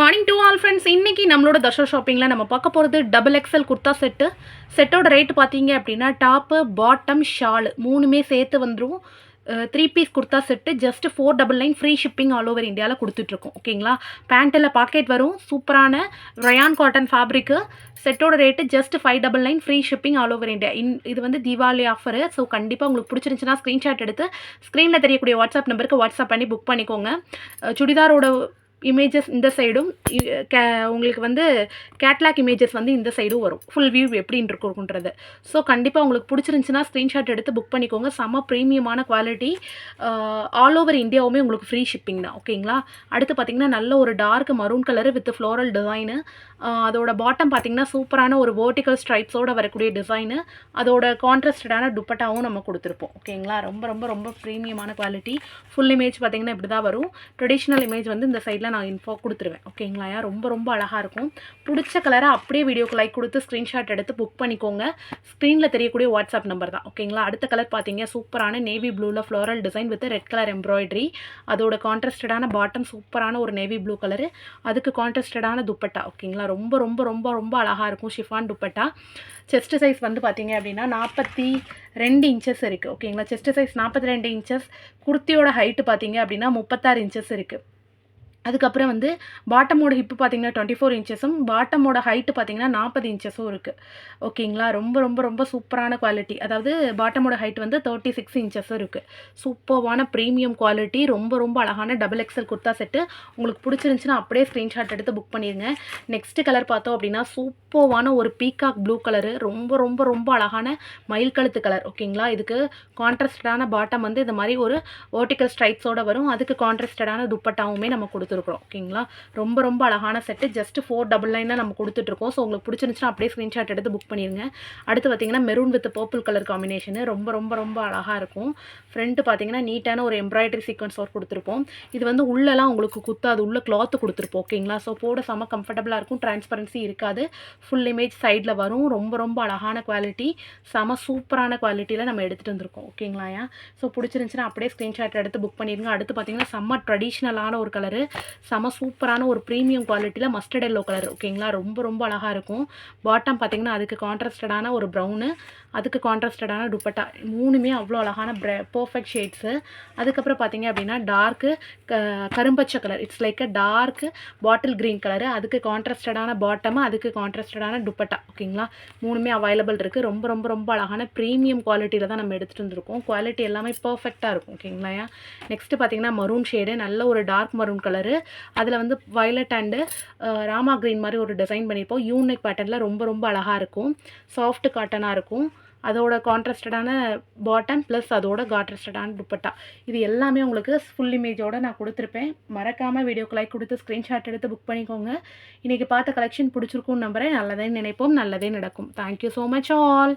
Morning two all friends இன்றைக்கி நம்மளோட தர்ஷா ஷாப்பிங்கில் நம்ம பார்க்க போகிறது டபுள் எக்ஸல் குர்த்தா செட்டு செட்டோட ரேட்டு பார்த்தீங்க அப்படின்னா டாப்பு பாட்டம் ஷால் மூணுமே சேர்த்து வந்துடும் three piece kurta set just four double nine free shipping all over இந்தியாவில் கொடுத்துட்ருக்கோம் ஓகேங்களா பேண்ட்டில் பாக்கெட் வரும். சூப்பரான ரயான் காட்டன் ஃபேப்ரிக்கு செட்டோட rate just five double nine free shipping all over India. இன் இது வந்து தீபாவளி ஆஃபரு ஸோ கண்டிப்பாக உங்களுக்கு பிடிச்சிருந்துச்சுன்னா ஸ்க்ரீன்ஷாட் எடுத்து ஸ்க்ரீனில் தெரியக்கூடிய வாட்ஸ்அப் நம்பருக்கு வாட்ஸ்அப் பண்ணி புக் பண்ணிக்கோங்க. சுடிதாரோட இமேஜஸ் இந்த சைடும் கே உங்களுக்கு வந்து கேட்லாக் இமேஜஸ் வந்து இந்த சைடும் வரும். ஃபுல் வியூ எப்படின்னு இருக்குன்றது ஸோ கண்டிப்பாக உங்களுக்கு பிடிச்சிருந்துச்சின்னா ஸ்க்ரீன்ஷாட் எடுத்து புக் பண்ணிக்கோங்க. செம்ம ப்ரீமியமான குவாலிட்டி ஆல் ஓவர் இந்தியாவுமே உங்களுக்கு ஃப்ரீ ஷிப்பிங் தான். ஓகேங்களா அடுத்து பார்த்தீங்கன்னா நல்ல ஒரு dark maroon colour with floral design அதோட பாட்டம் பார்த்தீங்கன்னா சூப்பரான ஒரு வேர்டிக்கல் ஸ்ட்ரைப்ஸோட வரக்கூடிய டிசைனு அதோட கான்ட்ராஸ்டடான துப்பட்டாவும் நம்ம கொடுத்துருப்போம். ஓகேங்களா ரொம்ப ரொம்ப ரொம்ப ப்ரீமியமான குவாலிட்டி ஃபுல் இமேஜ் பார்த்தீங்கன்னா இப்படி தான் வரும். ட்ரெடிஷ்னல் இமேஜ் வந்து இந்த சைடில் நான் இன்ஃபோ கொடுத்துருவேன். ஓகேங்களா ரொம்ப ரொம்ப அழகாக இருக்கும். பிடிச்ச கலரை அப்படியே வீடியோக்கு லைக் கொடுத்து ஸ்க்ரீன்ஷாட் எடுத்து புக் பண்ணிக்கோங்க. ஸ்க்ரீனில் தெரியக்கூடிய வாட்ஸ்அப் நம்பர் தான். ஓகேங்களா அடுத்த கலர் பார்த்தீங்க சூப்பரான நேவி ப்ளூவில் floral design with red colour embroidery அதோட கான்ட்ராஸ்டடான பாட்டம் சூப்பரான ஒரு நேவி ப்ளூ கலரு அதுக்கு கான்ட்ராஸ்டடான துப்பட்டா. ஓகேங்களா ரொம்ப ரொம்ப ரொம்ப ரொம்ப அழகாக இருக்கும் ஷிஃபான் துப்பட்டா. செஸ்ட் சைஸ் வந்து பார்த்தீங்க அப்படின்னா நாற்பத்தி ரெண்டு இன்ச்சஸ் இருக்குது ஓகேங்களா செஸ்ட் சைஸ் நாற்பத்தி ரெண்டு இன்ச்சஸ் குர்த்தியோட ஹைட்டு பார்த்தீங்க அப்படின்னா முப்பத்தாறு இன்ச்சஸ் இருக்குது அதுக்கப்புறம் வந்து பாட்டமோட ஹிப்பு பார்த்தீங்கன்னா டுவெண்ட்டி ஃபோர் இன்ச்சஸும் பாட்டமோட ஹைட்டு பார்த்தீங்கன்னா நாற்பது இன்ச்சஸும் இருக்குது ஓகேங்களா? ரொம்ப ரொம்ப ரொம்ப சூப்பரான குவாலிட்டி அதாவது பாட்டமோட ஹைட் வந்து தேர்ட்டி சிக்ஸ் இன்ச்சஸும் இருக்குது சூப்பர்வான ப்ரீமியம் குவாலிட்டி ரொம்ப ரொம்ப அழகான டபுள் எக்ஸல் குர்த்தா செட்டு உங்களுக்கு பிடிச்சிருந்துச்சுன்னா அப்படியே ஸ்க்ரீன்ஷாட் எடுத்து புக் பண்ணிடுங்க நெக்ஸ்ட்டு கலர் பார்த்தோம் அப்படின்னா சூப்பர்வான ஒரு பீகாக் ப்ளூ கலரு ரொம்ப ரொம்ப ரொம்ப அழகான மயில் கழுத்து கலர் ஓகேங்களா? இதுக்கு கான்ட்ராஸ்டடான பாட்டம் வந்து இந்த மாதிரி ஒரு வேர்ட்டிக்கல் ஸ்ட்ரைப்ஸோட வரும். அதுக்கு கான்ட்ராஸ்டடான துப்பட்டாவுமே நம்ம கொடுத்துருக்குறோம் ஓகேங்களா? ரொம்ப ரொம்ப அழகான செட்டு ஜஸ்ட் ஃபோர் டபுள் நைனாக நம்ம கொடுத்துட்ருக்கோம். ஸோ உங்களுக்கு பிடிச்சிருந்துச்சுன்னா அப்படியே ஸ்க்ரீன்ஷாட் எடுத்து புக் பண்ணிடுங்க அடுத்து பார்த்தீங்கன்னா maroon with purple colour combination ரொம்ப ரொம்ப ரொம்ப அழகாக இருக்கும். ஃப்ரண்ட்டு பார்த்தீங்கன்னா நீட்டான ஒரு எம்ப்ராய்டரி சீக்வன்ஸ் ஒர்க் கொடுத்துருப்போம். இது வந்து உள்ளெல்லாம் உங்களுக்கு குத்தாது. உள்ள கிளாத்து கொடுத்துருப்போம் ஓகேங்களா? ஸோ போட செம கம்ஃபர்டபுளாக இருக்கும். டிரான்ஸ்பரன்சி இருக்காது. ஃபுல் இமேஜ் சைடில் வரும். ரொம்ப ரொம்ப அழகான குவாலிட்டி செம சூப்பரான குவாலிட்டியில் நம்ம எடுத்துகிட்டு வந்திருக்கோம் ஓகேங்களா ஸோ பிடிச்சிருந்துச்சுன்னா அப்படியே ஸ்க்ரீன்ஷாட் எடுத்து புக் பண்ணிடுங்க அடுத்து பார்த்தீங்கன்னா செம்ம ட்ரெடிஷ்னலான ஒரு கலரு செம சூப்பரான ஒரு ப்ரீமியம் குவாலிட்டியில் மஸ்டர்ட் எல்லோ கலர் ஓகேங்களா ரொம்ப ரொம்ப அழகாக இருக்கும். பாட்டம் பார்த்தீங்கன்னா அதுக்கு கான்ட்ராஸ்டடான ஒரு ப்ரௌனு அதுக்கு கான்ட்ராஸ்டடான துப்பட்டா மூணுமே அவ்வளோ அழகான ப்ர பர்ஃபெக்ட் ஷேட்ஸு அதுக்கப்புறம் பார்த்தீங்க அப்படின்னா dark கரும்பச்சை colour it's like a dark bottle green colour அதுக்கு கான்ட்ராஸ்டடான பாட்டமு அதுக்கு கான்ட்ராஸ்டடான துப்பட்டா ஓகேங்களா மூணுமே அவைலபிள் இருக்குது ரொம்ப ரொம்ப ரொம்ப அழகான ப்ரீமியம் குவாலிட்டியில் தான் நம்ம எடுத்துகிட்டு வந்திருக்கோம். குவாலிட்டி எல்லாமே பர்ஃபெக்டாக இருக்கும் ஓகேங்களா நெக்ஸ்ட்டு பார்த்தீங்கன்னா மரூன் ஷேடு நல்ல ஒரு டார்க் மரூன் கலரு அதில் வந்து வயலட் அண்டு ராமா க்ரீன் மாதிரி ஒரு டிசைன் பண்ணியிருப்போம் யூனிக் பேட்டர்னில் ரொம்ப ரொம்ப அழகாக இருக்கும். சாஃப்ட் காட்டனாக இருக்கும். அதோட கான்ட்ராஸ்டடான பாட்டம் ப்ளஸ் அதோட கான்ட்ராஸ்டடான துப்பட்டா. இது எல்லாமே உங்களுக்கு ஃபுல் இமேஜோடு நான் கொடுத்துருப்பேன். மறக்காமல் வீடியோக்கு லைக் கொடுத்து ஸ்க்ரீன்ஷாட் எடுத்து புக் பண்ணிக்கோங்க. இன்றைக்கி பார்த்த கலெக்ஷன் பிடிச்சிருக்கும்னு நம்புறேன். நல்லதே நினைப்போம். நல்லதே நடக்கும். Thank you so much all